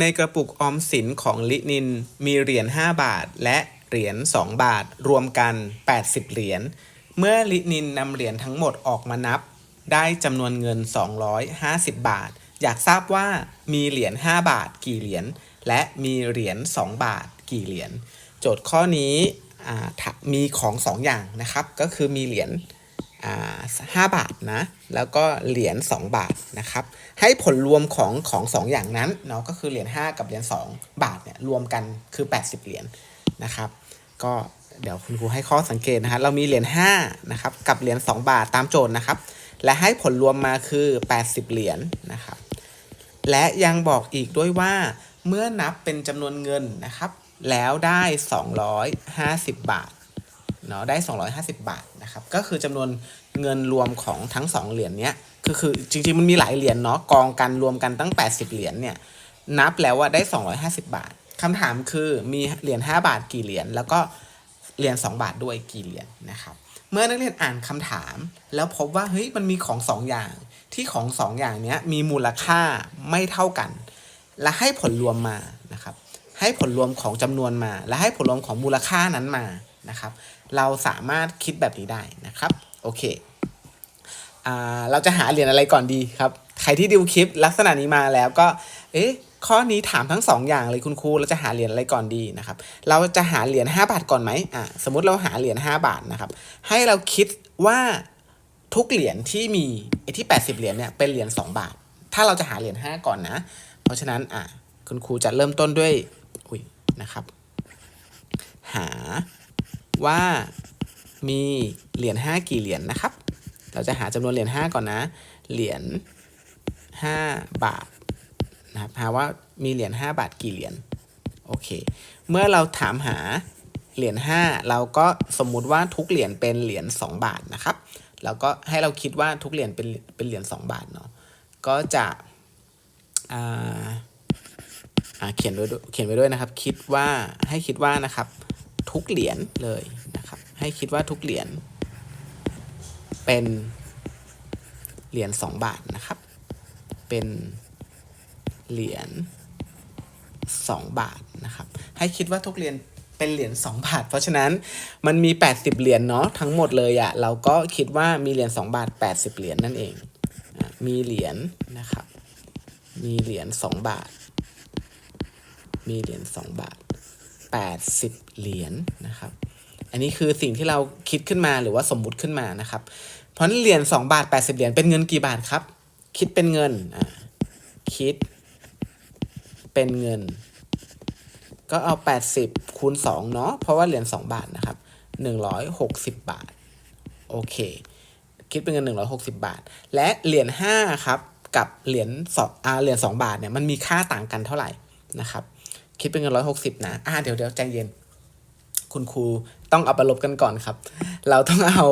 ในกระปุกออมสินของลินินมีเหรียญ5บาท และเหรียญ2บาท รวมกัน 80 เหรียญ เมื่อลินินนำเหรียญทั้งหมดออกมานับ ได้จำนวนเงิน 250 บาท อยากทราบว่ามีเหรียญ5บาทกี่เหรียญ และมีเหรียญ2บาทกี่เหรียญ โจทย์ข้อนี้มีของ2อย่างนะครับ ก็คือมีเหรียญ อ่าบาทนะ แล้วก็เหรียญ2บาทนะครับ ให้ผลรวมของของสองอย่างนั้นเนาะก็คือเหรียญ5กับเหรียญ2บาทเนี่ยรวมกันคือ 80 เหรียญนะครับ ก็เดี๋ยวคุณครูให้ข้อสังเกตนะฮะเรามีเหรียญ5นะครับกับเหรียญ2บาทตามโจทย์นะครับ และให้ผลรวมมาคือ 80 เหรียญนะครับ และยังบอกอีกด้วยว่าเมื่อนับเป็นจำนวนเงินนะครับ แล้วได้ 250 บาท เนาะได้ 250 บาทนะครับก็คือจำนวนเงินรวมของทั้ง 2 เหรียญเนี้ยคือคือจริงๆมันมีหลายเหรียญเนาะกองกันรวมกันตั้ง 80 เหรียญเนี่ยนับแล้วว่าได้ 250 บาทคำถามคือมีเหรียญ5บาทกี่เหรียญแล้วก็เหรียญ2 บาทด้วยกี่เหรียญนะครับเมื่อนักเรียนอ่านคำถาม แล้วพบว่าเฮ้ยมันมีของ 2 อย่างที่ของ 2 อย่างเนี้ยมีมูลค่าไม่เท่ากัน และให้ผลรวมมานะครับให้ผลรวมของจำนวนมา และให้ผลรวมของมูลค่านั้นมา นะครับ เราสามารถคิดแบบนี้ได้นะครับ โอเคอเราจะหาเหรียญอะไรก่อนดีครับ ใครที่ดูคลิปลักษณะนี้มาแล้วก็ เอ๊ะ ข้อนี้ถามทั้งสองอย่างเลยคุณครู เราจะหาเหรียญอะไรก่อนดีนะครับ เราจะหาเหรียญ5บาทก่อนไหมอ่าสมมติเราหาเหรียญ5บาทนะครับ ให้เราคิดว่าทุกเหรียญที่มีไอ้ที่ 80 เหรียญเนี่ยเป็นเหรียญ2บาท ถ้าเราจะหาเหรียญ5ก่อนนะ เพราะฉะนั้นอะคุณครูจะเริ่มต้นด้วย อุ้ยนะครับ หา ว่ามีเหรียญ5กี่เหรียญนะครับ เราจะหาจำนวนเหรียญ5ก่อนนะ เหรียญ5บาทนะครับหาว่ามีเหรียญ5บาทกี่เหรียญ โอเค เมื่อเราถามหาเหรียญ5เราก็สมมุติว่าทุกเหรียญเป็นเหรียญ2บาทนะครับ แล้วก็ให้เราคิดว่าทุกเหรียญเป็นเป็นเหรียญ2บาทเนาะ ก็จะอ่าอ่าเขียนด้วยเขียนไว้ด้วยนะครับ คิดว่าให้คิดว่านะครับ ทุกเหรียญเลยนะครับ ให้คิดว่าทุกเหรียญเป็นเหรียญสองบาทนะครับ เป็นเหรียญสองบาทนะครับ ให้คิดว่าทุกเหรียญเป็นเหรียญสองบาท เพราะฉะนั้นมันมี 80 เหรียญเนาะทั้งหมดเลยอะ่ะเราก็คิดว่ามีเหรียญ2บาท 80 เหรียญนั่นเอง มีเหรียญนะครับ มีเหรียญ2บาท มีเหรียญ2บาท 80 เหรียญนะครับ อันนี้คือสิ่งที่เราคิดขึ้นมาหรือว่าสมมุติขึ้นมานะครับ เพราะนั้นเหรียญ2บาท 80 เหรียญเป็นเงินกี่บาทครับ คิดเป็นเงินอ่าคิด เป็นเงิน ก็เอา 80 คูณ 2 เนาะเพราะว่าเหรียญ2บาทนะครับ 160 บาท โอเค คิดเป็นเงิน 160 บาท และเหรียญ5ครับกับเหรียญสองอาเหรียญ2บาทเนี่ยมันมีค่าต่างกันเท่าไหร่นะครับ คิดเป็นเงิน160นะ อ่าเดี๋ยวเดี๋ยวใจเย็น คุณครูต้องเอาไปลบกันก่อนครับ เราต้องเอา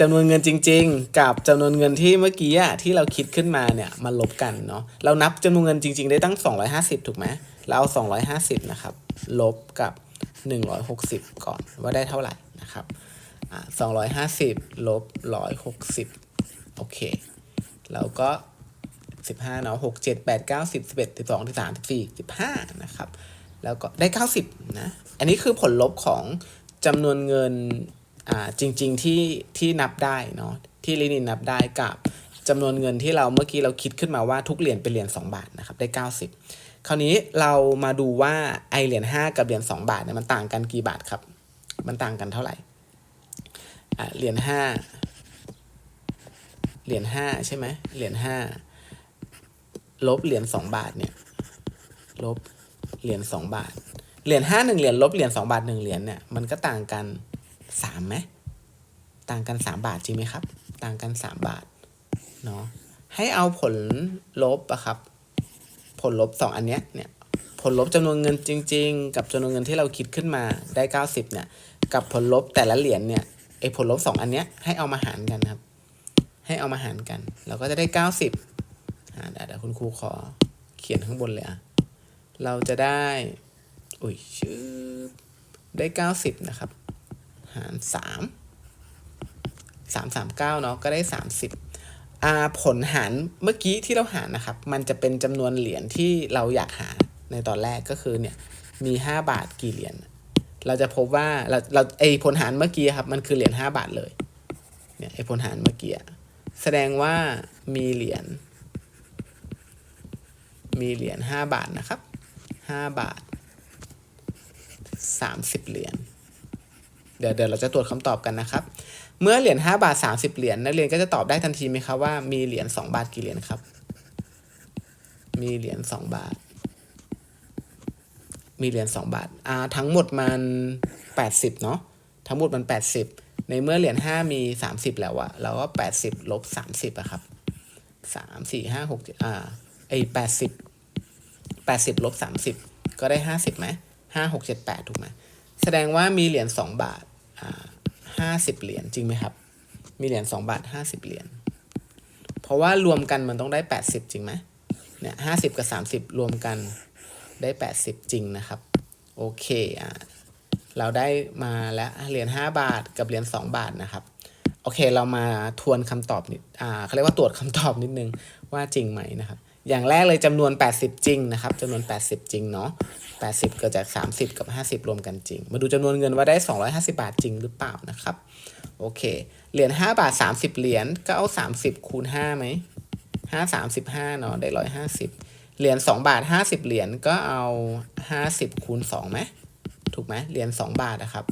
จำนวนเงินจริง ๆ กับจำนวนเงินที่เมื่อกี้ที่เราคิดขึ้นมาเนี่ยมาลบกันเนาะ เรานับจำนวนเงินจริง ๆ ได้ตั้ง 250 ถูกไหมเราเอา 250 นะครับ ลบกับ 160 ก่อนว่าได้เท่าไหร่นะครับอ่า250 ลบ 160 โอเคแล้วก็15เนาะ6 7 8 9 10 11 12 13 14 15 นะครับ แล้วก็ได้ 90นะอันนี้คือผลลบของจำนวนเงินอ่าจริง ๆ ที่ที่นับได้เนาะที่ลินินนับได้กับจำนวนเงินที่เราเมื่อกี้เราคิดขึ้นมาว่าทุกเหรียญเป็นเหรียญ2บาทนะครับได้ 90 คราวนี้เรามาดูว่าไอเหรียญ5กับเหรียญ2บาทเนี่ยมันต่างกันกี่บาทครับ มันต่างกันเท่าไหร่อ่าเหรียญ5เหรียญ5ใช่ไหมเหรียญ5ลบเหรียญ2บาทเนี่ยลบ เหรียญ2บาท เหรียญห้าหนึ่งเหรียญลบเหรียญสองบาทหนึ่งเหรียญเนี่ยมันก็ต่างกันสามไหมต่างกันสามบาทจริงไหมครับ ต่างกันสามบาทเนาะให้เอาผลลบอะครับ ผลลบสองอันเนี้ยเนี่ยผลลบจำนวนเงินจริง ๆ กับจำนวนเงินที่เราคิดขึ้นมาได้เก้าสิบเนี่ยกับผลลบแต่ละเหรียญเนี่ยไอผลลบสองอันเนี้ยให้เอามาหารกันครับ ให้เอามาหารกัน เราก็จะได้เก้าสิบอ่าเดี๋ยวคุณครูขอเขียนข้างบนเลยอะ เราจะได้อุ้ยชื่อได้เก้าสิบนะครับ หารสามสามสามเก้าเนาะก็ได้สามสิบอ่าผลหารเมื่อกี้ที่เราหารนะครับ มันจะเป็นจำนวนเหรียญที่เราอยากหาในตอนแรกก็คือเนี่ยมี 5 บาทกี่เหรียญเราจะพบว่าเราเราไอผลหารเมื่อกี้ครับมันคือเหรียญ5บาทเลยเนี่ยไอผลหารเมื่อกี้แสดงว่ามีเหรียญมีเหรียญ5บาทนะครับ 5 บาท 30 เหรียญเดี๋ยวเดี๋ยวเราจะตรวจคำตอบกันนะครับ เมื่อเหรียญ5บาท 30 เหรียญนักเรียนก็จะตอบได้ทันทีไหมครับว่ามีเหรียญ2บาทกี่เหรียญครับ มีเหรียญ2บาท มีเหรียญ2บาทอ่าทั้งหมดมัน 80 เนาะทั้งหมดมัน 80 ในเมื่อเหรียญ5มี 30 แล้วอะเราก็ 80ลบ30อะครับ 3 4 5 6อ่าไอ้80 80ลบ30 ก็ได้ 50ไหม5 6 7 8 ถูกไหมแสดงว่ามีเหรียญ2บาทอ่า50 เหรียญจริงไหมครับ มีเหรียญ2บาท 50 เหรียญเพราะว่ารวมกันมันต้องได้ 80 จริงไหมเนี่ย50กับ 30 รวมกันได้ 80 จริงนะครับ โอเคอะเราได้มาแล้วเหรียญ5บาทกับเหรียญ2บาทนะครับโอเค เรามาทวนคำตอบนิดอ่าเขาเรียกว่าตรวจคำตอบนิดนึงว่าจริงไหมนะครับ อย่างแรกเลยจำนวน 80 จริงนะครับจำนวน 80 จริงเนาะ80 เกิดจาก 30 กับ 50 รวมกันจริง มาดูจำนวนเงินว่าได้ 250 บาทจริงหรือเปล่านะครับ โอเค เหรียญ5บาท 30 เหรียญก็เอา 30 คูณ5ไหม5 35 เนาะได้ 150 เหรียญ2บาท 50 เหรียญก็เอา 50 คูณ2ไหมถูกไหมเหรียญ2บาทนะครับ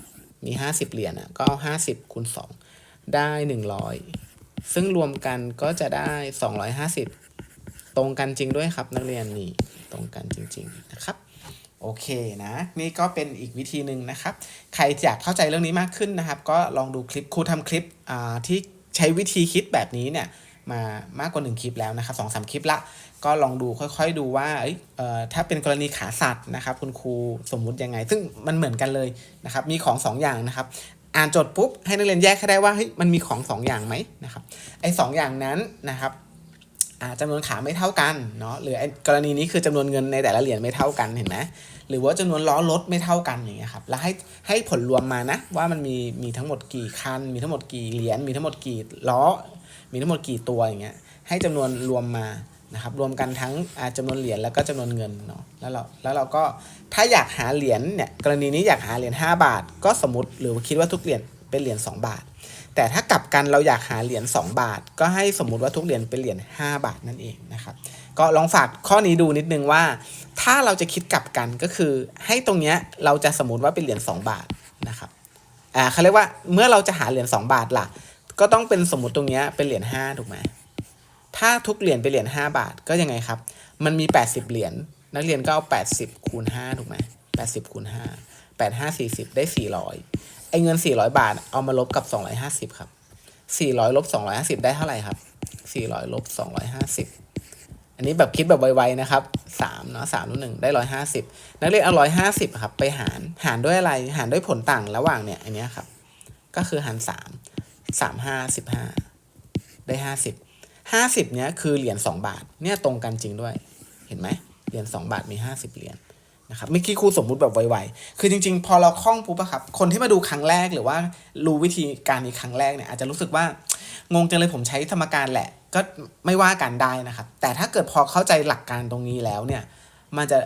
มี 50 เหรียญอะก็เอา 50 คูณ 2 ได้ 100 ซึ่งรวมกันก็จะได้ 250 ตรงกันจริงด้วยครับนักเรียนนี่ตรงกันจริง ๆ นะครับโอเคนะ นี่ก็เป็นอีกวิธีหนึ่งนะครับ ใครอยากเข้าใจเรื่องนี้มากขึ้นนะครับ ก็ลองดูคลิปครูทำคลิปอ่าที่ใช้วิธีคิดแบบนี้เนี่ยมามากกว่า 1 คลิปแล้วนะครับสองสามคลิปละ ก็ลองดูค่อยๆดูว่าเอ้ยเอ่อถ้าเป็นกรณีขาสัตว์นะครับ คุณครูสมมุติยังไง ซึ่งมันเหมือนกันเลยนะครับ มีของ 2 อย่างนะครับ อ่านโจทย์ปุ๊บให้นักเรียนแยกให้ได้ว่าเฮ้ยมันมีของ 2 อย่างไหมนะครับไอ้สอย่างนั้นนะครับ จำนวนขาไม่เท่ากันเนาะหรือกรณีนี้คือจำนวนเงินในแต่ละเหรียญไม่เท่ากันเห็นไหมหรือว่าจำนวนล้อรถไม่เท่ากันอย่างเงี้ยครับแล้วให้ให้ผลรวมมานะว่ามันมีมีทั้งหมดกี่คัน มีทั้งหมดกี่เหรียญมีทั้งหมดกี่ล้อ มีทั้งหมดกี่ตัวอย่างเงี้ยให้จำนวนรวมมานะครับรวมกันทั้งอ่าจำนวนเหรียญแล้วก็จำนวนเงินเนาะแล้วเราแล้วเราก็ถ้าอยากหาเหรียญเนี่ยกรณีนี้อยากหาเหรียญ5บาท ก็สมมติหรือคิดว่าทุกเหรียญ เป็นเหรียญ2บาท แต่ถ้ากลับกันเราอยากหาเหรียญ2บาท ก็ให้สมมุติว่าทุกเหรียญเป็นเหรียญ5บาทนั่นเองนะครับก็ลองฝากข้อนี้ดูนิดนึงว่า ถ้าเราจะคิดกลับกันก็คือ ให้ตรงเนี้ยเราจะสมมติว่าเป็นเหรียญ2บาทนะครับอ่าเขาเรียกว่าเมื่อเราจะหาเหรียญ2บาทล่ะ ก็ต้องเป็นสมมติตรงเนี้ยเป็นเหรียญ5ถูกไหมถ้าทุกเหรียญเป็นเหรียญ5บาทก็ยังไงครับ มันมี 80 เหรียญนักเรียนก็เอา 80คูณ5ถูกไหม80คูณ5 8 5 40 ได้ 400 ไอเงิน 400 บาท เอามาลบกับ 250 ครับ 400ลบ250 ได้เท่าไหร่ครับ 400ลบ250 อันนี้แบบคิดแบบไวๆนะครับ3เนาะ3ลบ1ได้ 150 นักเรียนเอา 150 ครับ ไปหาร หารด้วยอะไร หารด้วยผลต่างระหว่างเนี่ย อันนี้ครับ ก็คือหาร 3 3 5 15 ได้ 50 50 เนี้ยคือเหรียญ2บาท เนี่ยตรงกันจริงด้วย เห็นไหมเหรียญ2บาทมี 50 เหรียญ นะครับเมื่อกี้ครูสมมุติแบบไวๆ คือจริง ๆ พอเราคล่องปุ๊บอะครับ คนที่มาดูครั้งแรกหรือว่ารู้วิธีการนี้ครั้งแรกเนี่ยอาจจะรู้สึกว่างงจังเลยผมใช้สมการแหละ ก็ไม่ว่ากันได้นะครับ แต่ถ้าเกิดพอเข้าใจหลักการตรงนี้แล้วเนี่ย มันจะ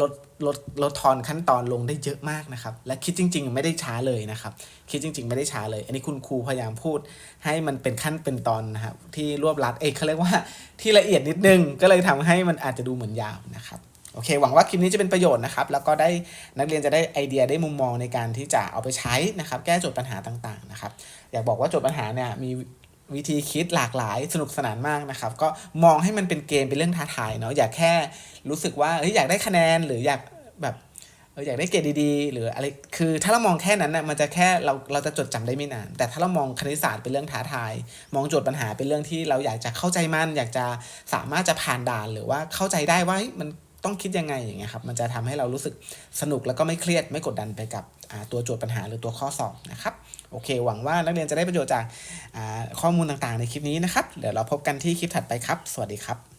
ลดลดลดทอนขั้นตอนลงได้เยอะมากนะครับ และคิดจริง ๆ ไม่ได้ช้าเลยนะครับ คิดจริง ๆ ไม่ได้ช้าเลย อันนี้คุณครูพยายามพูดให้มันเป็นขั้นเป็นตอนนะครับที่รวบรัดเอกเขาเรียกว่าที่ละเอียดนิดนึงก็เลยทำให้มันอาจจะดูเหมือนยาวนะครับ โอเค หวังว่าคลิปนี้จะเป็นประโยชน์นะครับ แล้วก็ได้นักเรียนจะได้ไอเดียได้มุมมองในการที่จะเอาไปใช้นะครับ แก้โจทย์ปัญหาต่างๆนะครับ อยากบอกว่าโจทย์ปัญหาเนี่ยมีวิธีคิดหลากหลายสนุกสนานมากนะครับ ก็มองให้มันเป็นเกมเป็นเรื่องท้าทายเนาะอย่าแค่รู้สึกว่าเฮ้ยอยากได้คะแนนหรืออยากแบบเอออยากได้เกรดดีๆ หรืออะไรคือถ้าเรามองแค่นั้นนะ่ะมันจะแค่เราเราจะจดจำได้ไม่นาน แต่ถ้าเรามองคณิตศาสตร์เป็นเรื่องท้าทาย มองโจทย์ปัญหาเป็นเรื่องที่เราอยากจะเข้าใจมัน อยากจะสามารถจะผ่านด่าน หรือว่าเข้าใจได้ว่ามัน ต้องคิดยังไงอย่างเงี้ยครับมันจะทำให้เรารู้สึกสนุกแล้วก็ไม่เครียดไม่กดดันไปกับตัวโจทย์ปัญหาหรือตัวข้อสอบนะครับโอเค หวังว่านักเรียนจะได้ประโยชน์จากข้อมูลต่างๆ ในคลิปนี้นะครับเดี๋ยวเราพบกันที่คลิปถัดไปครับ สวัสดีครับ